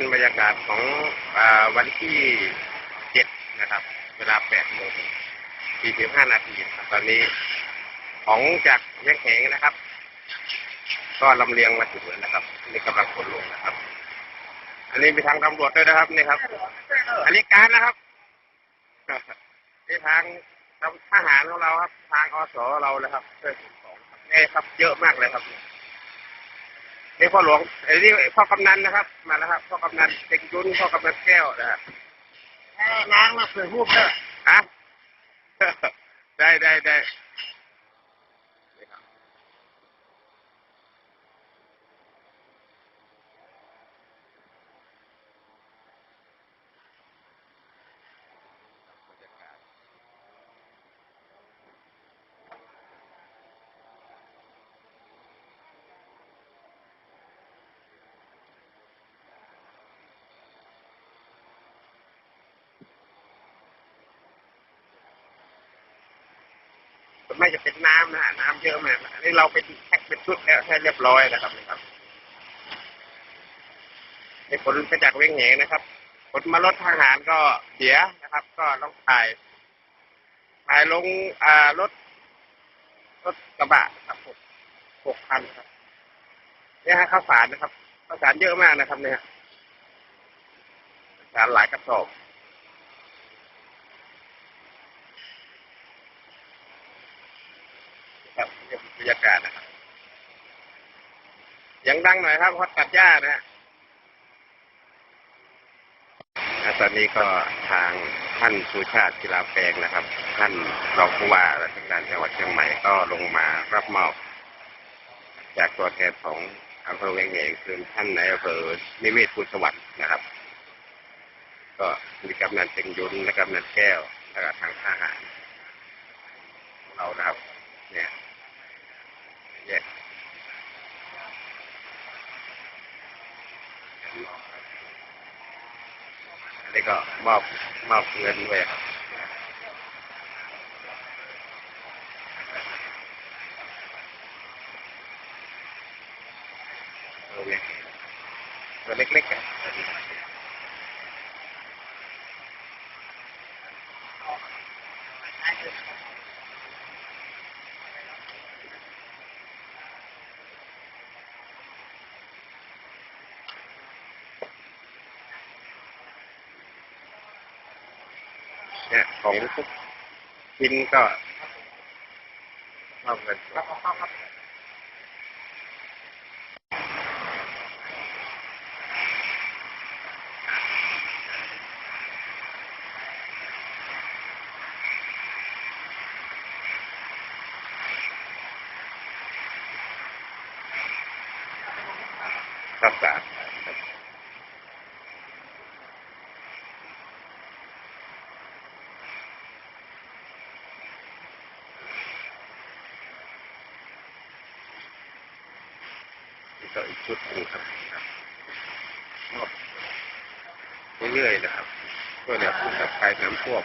เป็นบรรยากาศของอวันที่เจ็ดนะครับ เวลาแปดโมงสี่สิบห้านาทีครับตอนนี้ของจากแม่แขงนะครับ ก็ลำเลียงมาถึงแล้วนะครับนี่กำลังขนลงนะครับ อันนี้มีทางตำรวจด้วยนะครับนี่ครับ อันนี้การนะครับนี่ทางทหารของเราครับ ทางอสเราเลยครับเพื่อขนของนี่ครับ เยอะมากเลยครับ นี่พ่อหลวงไอ้นี่พ่อกำนันนะครับ มาแล้วครับพ่อกำนันเต็งยุนพ่อกำนันแก้วนะครับล้างมาเผื่อรูปเด้อฮะ ได้ได้ได้นี่ครับบรรยากาศ ไม่จะเป็นน้ำนะฮะน้ำเยอะมากนนี้เราเป็นแพ็คเป็นชุดแล้วแค่เรียบร้อยนะครับนี่ครับในผลมาจากเวงเหงนะครับผลมารถทหารก็เสียนะครับ ก็ต้องถ่ายถ่ายลงอ่ารถรถกระบะครับหกหกคันครับเนี่ยฮะข้าวสารนะครับข้าวสารเยอะมากนะครับเนี่ยข้าวสารหลายกระสอบ ครับนี่คือบรรยากาศนะครับยังดังหน่อยครับเพราะตัดหญ้านะฮะตอนนี้ก็ทางท่านสุชาติกีฬาแปลงนะครับ ท่านรองผู้ว่าราชการจังหวัดเชียงใหม่ก็ลงมารับมอบจากตัวแทนของอำเภอเวียงเหงคือท่านนายอำเภอนิเวศภูสวัสดิ์นะครับ ก็มีกำนันเต็งยุนและกำนันแก้วแล้วก็ทางทหารของเรานะครับ เนี่ยก อันนี้ก็มอบมอบเงินด้วยครับตัวเล็กตัวเล็กๆอะ เนี่ย ของทุกชิ้นก็เงินครับครับครับรักษาอี กต่ออีกชุดหนึ่งครับมอบเรื่อยๆนะครับเพื่อเนี่ยผู้สับภัยน้ำท่วม